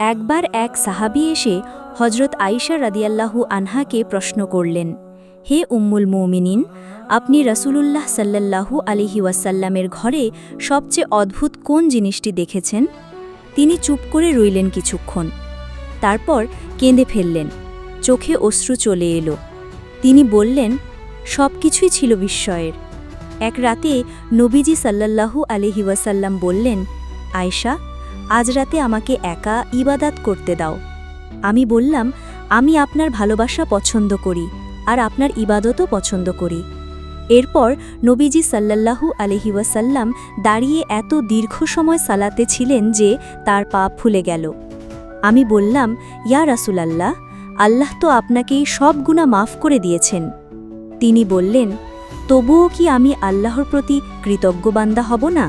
একবার এক সাহাবি এসে হজরত আইসা রাদিয়াল্লাহু আনহাকে প্রশ্ন করলেন, হে উম্মুল মৌমিনিন, আপনি রসুলুল্লাহ সাল্লাল্লাহু আলিহি ওয়াসাল্লামের ঘরে সবচেয়ে অদ্ভুত কোন জিনিসটি দেখেছেন? তিনি চুপ করে রইলেন কিছুক্ষণ। তারপর কেঁদে ফেললেন, চোখে অশ্রু চলে এলো। তিনি বললেন সব কিছুই ছিল বিস্ময়ের। এক রাতে নবীজি সাল্লাল্লাহু আলিহি ওয়াসাল্লাম বললেন, আয়শা আজ রাতে আমাকে একা ইবাদাত করতে দাও। আমি বললাম, আমি আপনার ভালোবাসা পছন্দ করি, আর আপনার ইবাদতও পছন্দ করি। এরপর নবীজি সাল্লাল্লাহু আলহি ওয়াসাল্লাম দাঁড়িয়ে এত দীর্ঘ সময় সালাতে ছিলেন যে তার পা ফুলে গেল। আমি বললাম, ইয়া রাসুলাল্লাহ, আল্লাহ তো আপনাকে সব গুণা মাফ করে দিয়েছেন। তিনি বললেন, তবুও কি আমি আল্লাহর প্রতি কৃতজ্ঞ বান্দা হব না?